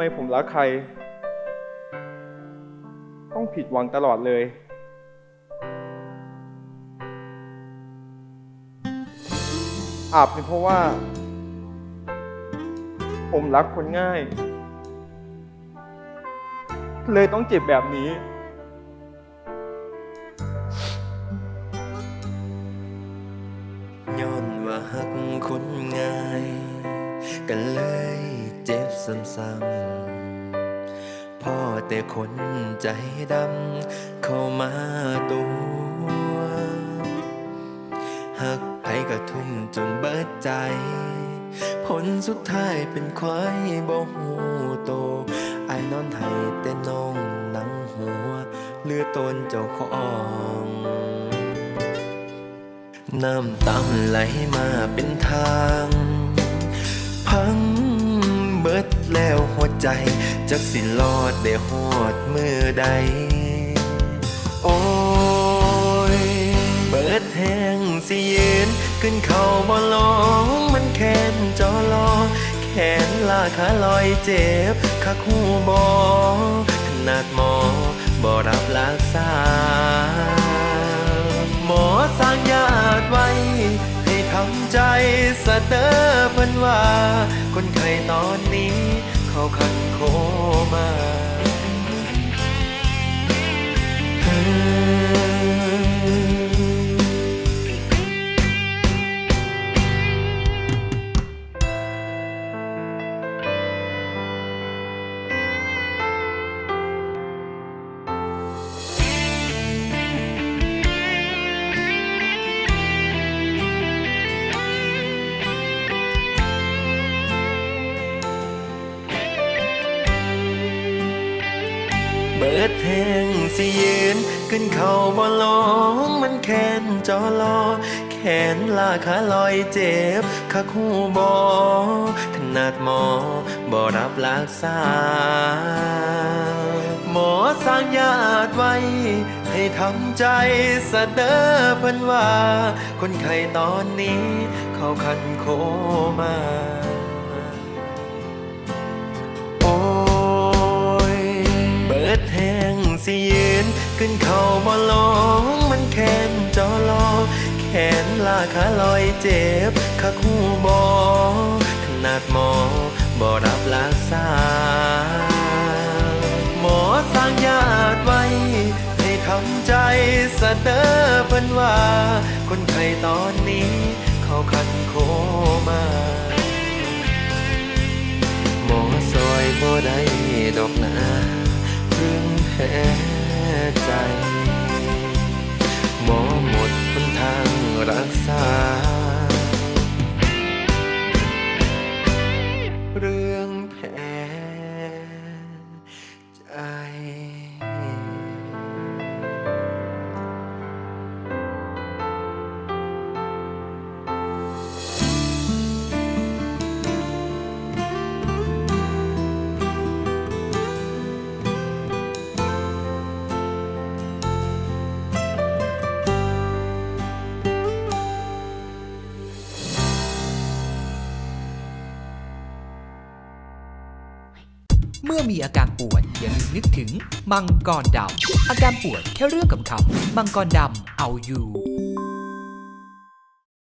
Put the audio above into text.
ไมผมรักใคร ต้องผิดหวังตลอดเลย อาจเป็นเพราะว่า ผมรักคนง่าย เลยต้องเจ็บแบบนี้ ย้อนว่าหักคนง่ายกันเลย เจ็บซ้ำๆพ่อแต่คนใจดำเข้ามาตัวหักไผกระทุ่มจนเบิดใจ ผลสุดท้ายเป็นควายบ่หูโตไอ้นอนไทยแต่น้องหนังหัวเลือตนเจ้าของน้ำตาไหลมาเป็นทาง ใจ จักสิรอดได้หอดมือใด โอ้ยเบิดแหงสิยืน ขึ้นเขาบ่ลงมันแค้นจอรอแขนลาขาลอยเจ็บขาคู่บอขนาดหมอบ่รับรักษา หมอสร้างญาติไว้ ให้ทำใจสะเตอเพิ่นว่า คนไข้ตอนนี้ เขาคันโคมา เบิดแทงสิยืนขึ้นเขาบ่ลงมันแค้นจอรอแขนลาขาลอยเจ็บขาคู่บอขนาดหมอบ่รับรักษา หมอสร้างญาติไว้ ให้ทำใจสะเดอเพิ่นว่า คนไข้ตอนนี้ เขาคันโคมา ขึ้นเข่าบ่ลงมันแค้นจอรอแขนลาขาลอยเจ็บขาคู่บอขนาดหมอบ่รับรักษา หมอสร้างญาติไว้ ให้ทำใจสะเดอเพิ่นว่า คนไข้ตอนนี้เขาคันโคมาหมอซอยบ่ได้ดอกนา เมื่อมีอาการปวดอย่าลืมนึกถึงมังกรดำอาการปวดแค่เรื่องกับคำมังกรดำเอาอยู่